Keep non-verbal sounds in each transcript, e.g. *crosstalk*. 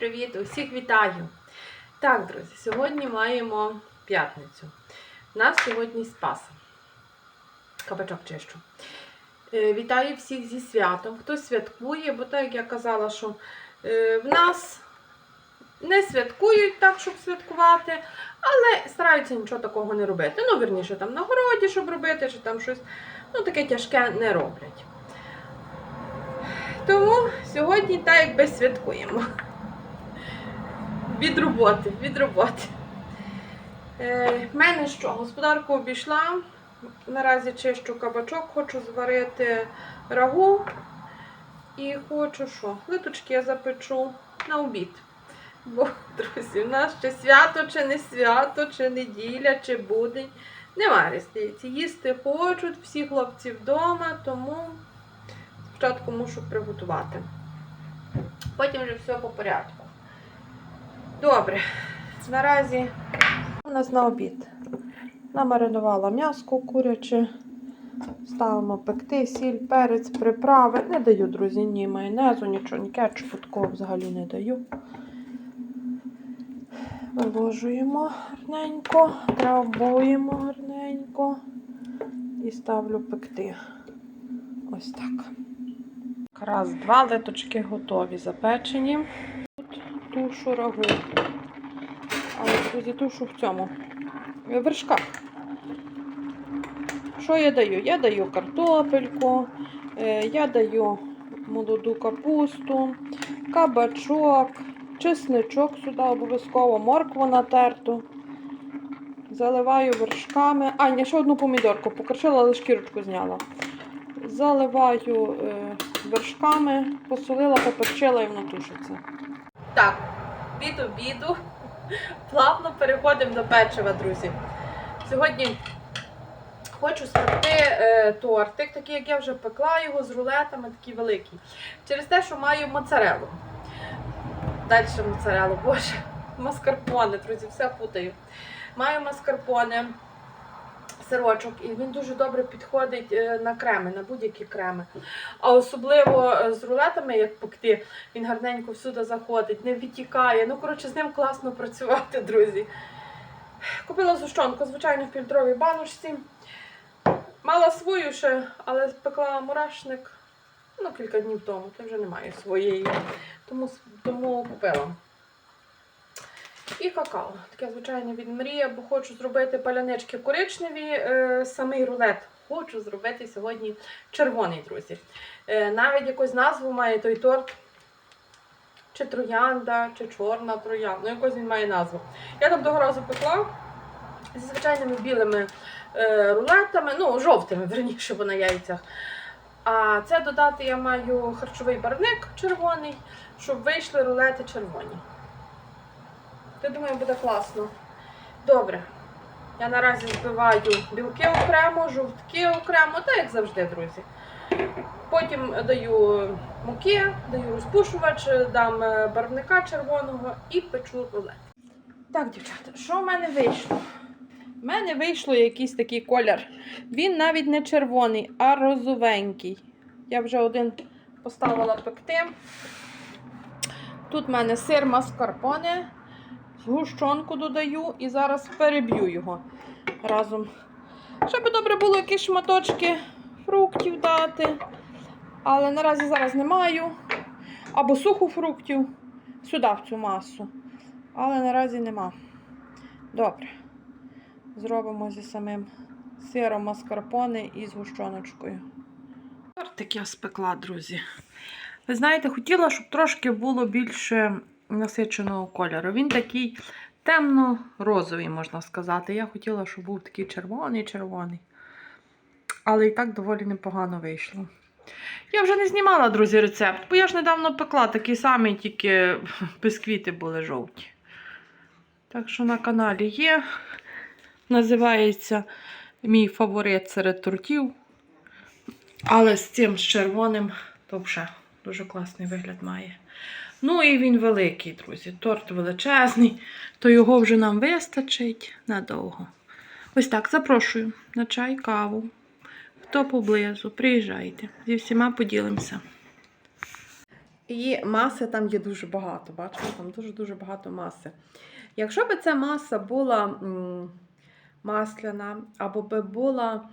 Привіт! Усіх вітаю! Так, друзі, сьогодні маємо п'ятницю. У нас сьогодні Спас. Кабачок чищу. Е, Вітаю всіх зі святом. Хто святкує, бо так як я казала, що е, в нас не святкують так, щоб святкувати, але стараються нічого такого не робити. Ну, верніше, там на городі, щоб робити, чи там щось ну, таке тяжке не роблять. Тому сьогодні так якби святкуємо. Від роботи, від роботи. Е, мене що? Господарку обійшла. Наразі чищу кабачок, хочу зварити рагу. І хочу що? Литочки я запечу на обід. Бо, *laughs* друзі, в нас чи свято, чи не свято, чи неділя, чи будень. Немає різниці. Їсти хочуть, всі хлопці вдома, тому спочатку мушу приготувати. Потім вже все по порядку. Добре. Наразі у нас на обід. Намаринувала м'яско куряче. Ставимо пекти, сіль, перець, приправи. Не даю, друзі, ні майонезу, нічого, ні кетчупу такого взагалі не даю. Виложуємо гарненько, травмуємо гарненько і ставлю пекти. Ось так. Раз, два литочки готові, запечені. Тушу рагу. Але, друзі, тушу в цьому. В вершках. Що я даю? Я даю картопельку, е, я даю молоду капусту, кабачок, чесничок сюди обов'язково, моркву натерту. Заливаю вершками. А, ні, ще одну помідорку покришила, але шкірочку зняла. Заливаю е, вершками, посолила, поперчила і воно тушиться. Так, від обіду плавно переходимо до печива, друзі. Сьогодні хочу спекти е, тортик, такий, як я вже пекла його з рулетами, такий великий. Через те, що маю моцарелу. Далі моцарелу, боже, маскарпоне, друзі, все путаю. Маю маскарпоне, сирочок, і він дуже добре підходить е, на креми, на будь-які креми. А особливо е, з рулетами, як пекти, він гарненько всюди заходить, не відтікає. Ну, коротше, з ним класно працювати, друзі. Купила зущенку, звичайно, в фільтровій баночці. Мала свою ще, але пекла мурашник ну, кілька днів тому, то вже немає своєї. Тому, тому купила. І какао. Таке, звичайно, від Мрія, бо хочу зробити палянички коричневі, е, самий рулет. Хочу зробити сьогодні червоний, друзі. Е, навіть якусь назву має той торт. Чи троянда, чи чорна троянда. Ну, якось він має назву. Я там того разу пекла зі звичайними білими е, рулетами, ну, жовтими, верніше, бо на яйцях. А це додати я маю харчовий барвник червоний, щоб вийшли рулети червоні. Я думаю, буде класно. Добре. Я наразі збиваю білки окремо, жовтки окремо, так як завжди, друзі. Потім даю муки, даю розпушувач, дам е, барвника червоного і печу рулет. Так, дівчата, що в мене вийшло? У мене вийшло якийсь такий колір. Він навіть не червоний, а розовенький. Я вже один поставила пекти. Тут в мене сир маскарпоне, згущенку додаю і зараз переб'ю його разом. Щоб добре було якісь шматочки фруктів дати. Але наразі зараз не маю. Або сухофруктів сюди, в цю масу. Але наразі нема. Добре. Зробимо зі самим сиром маскарпоне і згущеночкою. Тортик я спекла, друзі. Ви знаєте, хотіла, щоб трошки було більше насиченого кольору. Він такий темно-розовий, можна сказати. Я хотіла, щоб був такий червоний-червоний. Але і так доволі непогано вийшло. Я вже не знімала, друзі, рецепт, бо я ж недавно пекла такий самий, тільки бисквіти були жовті. Так що на каналі є. Називається мій фаворит серед тортів. Але з цим з червоним то вже дуже класний вигляд має. Ну і він великий, друзі. Торт величезний, то його вже нам вистачить надовго. Ось так, запрошую на чай, каву. Хто поблизу, приїжджайте. Зі всіма поділимося. І маси там є дуже багато. Бачите, там дуже-дуже багато маси. Якщо б ця маса була м, масляна, або би була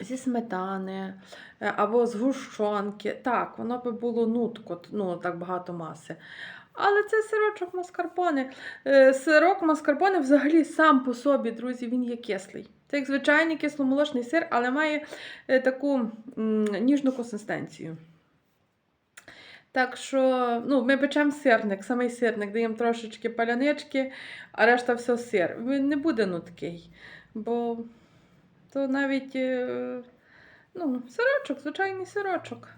зі сметани, е, або з гущонки, так, воно би було нутко, ну, так багато маси. Але це сирочок маскарпоне. Е, Сирок маскарпоне взагалі сам по собі, друзі, він є кислий. Це як звичайний кисломолочний сир, але має е, таку ніжну консистенцію. Так що ну, ми печемо сирник, самий сирник, даємо трошечки палянички, а решта все сир. Він не буде нуткий, бо то навіть е, ну, сирочок, звичайний сирочок.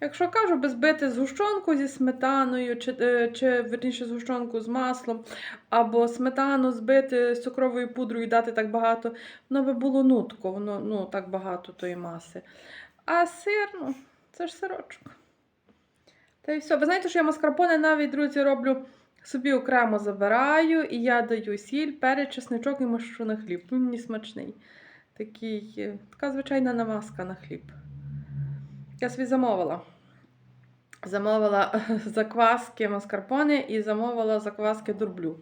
Якщо кажу, би збити згущенку зі сметаною, чи, е, чи верніше згущенку з маслом, або сметану збити з цукровою пудрою і дати так багато, воно би було нутко, воно ну, так багато тої маси. А сир, ну, це ж сирочок. Та й все. Ви знаєте, що я маскарпоне навіть, друзі, роблю собі окремо забираю, і я даю сіль, перець, чесничок і мащу на хліб. Він мені смачний. Такий, е, така звичайна намазка на хліб. Я собі замовила. Замовила закваски маскарпоне і замовила закваски дурблю.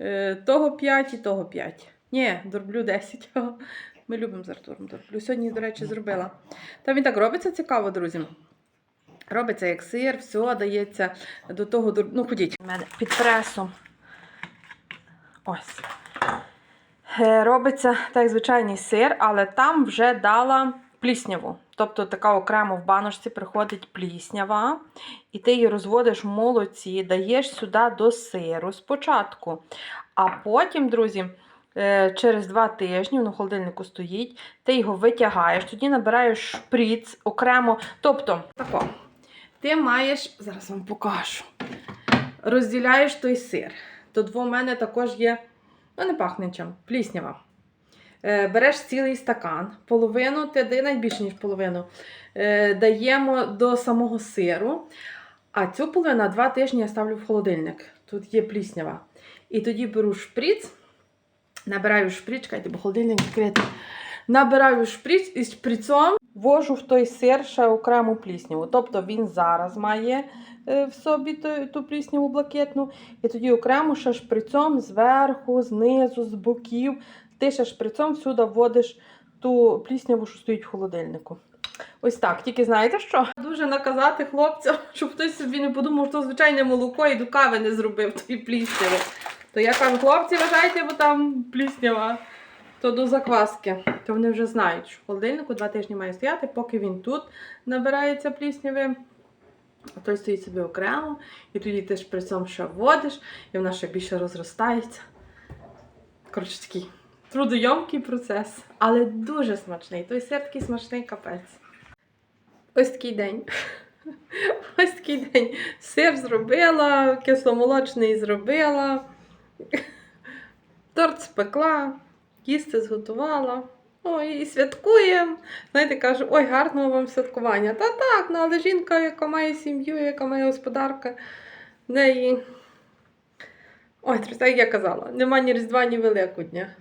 Е, Того 5 і того 5. Ні, дурблю 10. *laughs* Ми любимо з Артуром дурблю. Сьогодні, до речі, зробила. Там він так робиться цікаво, друзі. Робиться як сир, все дається до того. дур- Ну, ходіть. У мене під пресом. Ось. Е, Робиться так, звичайний сир, але там вже дала плісняву. Тобто така окремо в баночці приходить пліснява, і ти її розводиш в молоці, даєш сюди до сиру спочатку. А потім, друзі, е, через два тижні воно в холодильнику стоїть, ти його витягаєш, тоді набираєш шприц окремо. Тобто, тако, ти маєш, зараз вам покажу, розділяєш той сир. Тут в мене також є, ну не пахне чим, пліснява. Е, Береш цілий стакан, половину, ти навіть ніж половину, е, даємо до самого сиру. А цю половину на два тижні я ставлю в холодильник. Тут є пліснява. І тоді беру шприц, набираю шприц, чекайте, бо холодильник відкритий. Набираю шприц і шприцом ввожу в той сир ще окрему плісняву. Тобто він зараз має в собі ту, ту плісняву блакитну. І тоді окремо ще шприцом зверху, знизу, з боків. Ти ще шприцом всюди вводиш ту плісняву, що стоїть в холодильнику. Ось так, тільки знаєте що? Дуже наказати хлопцям, *laughs* щоб хтось собі не подумав, що звичайне молоко і до кави не зробив тої плісняви. То я кажу, хлопці, вважайте, бо там пліснява. То до закваски. То вони вже знають, що в холодильнику два тижні має стояти, поки він тут набирається плісняви. Той стоїть собі окремо, і тоді ти шприцом ще вводиш, і вона ще більше розростається. Коротше, такий трудойомкий процес, але дуже смачний. Той сир такий смачний капець. Ось такий день. *laughs* Ось такий день. Сир зробила, кисломолочний зробила, *laughs* торт спекла, їсти зготувала. Ой, і святкуємо. Знаєте, кажу, ой, гарного вам святкування. Та так, ну але жінка, яка має сім'ю, яка має господарка, неї. Ой, так я казала, нема ні Різдва, ні Великодня.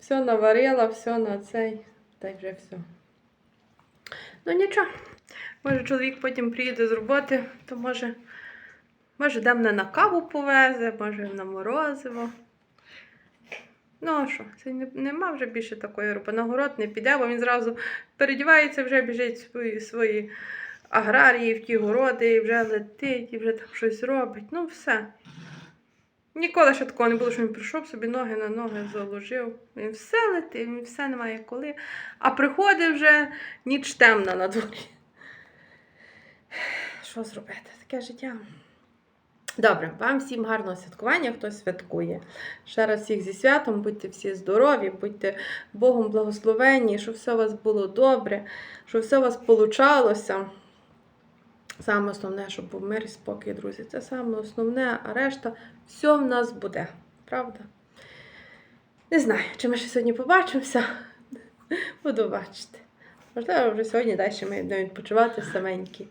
Все наварила, все на цей, та й вже все. Ну нічого. Може, чоловік потім приїде з роботи, то може, може, де мене на каву повезе, може на морозиво. Ну а що, це не, нема вже більше такої роботи. На город не піде, бо він зразу передівається, вже біжить свої, свої аграрії, в ті городи, і вже летить, і вже там щось робить. Ну, все. Ніколи ще такого не було, що він прийшов собі ноги на ноги заложив. Він все летить, він все немає коли. А приходить вже ніч темна на дворі. Що зробити? Таке життя. Добре, вам всім гарного святкування, хто святкує. Ще раз всіх зі святом, будьте всі здорові, будьте Богом благословенні, щоб все у вас було добре, щоб все у вас получалося. Саме основне, щоб був мир і спокій, друзі. Це саме основне, а решта все в нас буде. Правда? Не знаю, чи ми ще сьогодні побачимося. Буду бачити. Можливо, вже сьогодні далі ми будемо відпочивати саменькі.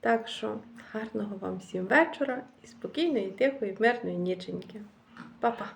Так що гарного вам всім вечора і спокійної, тихої, мирної ніченьки. Па-па!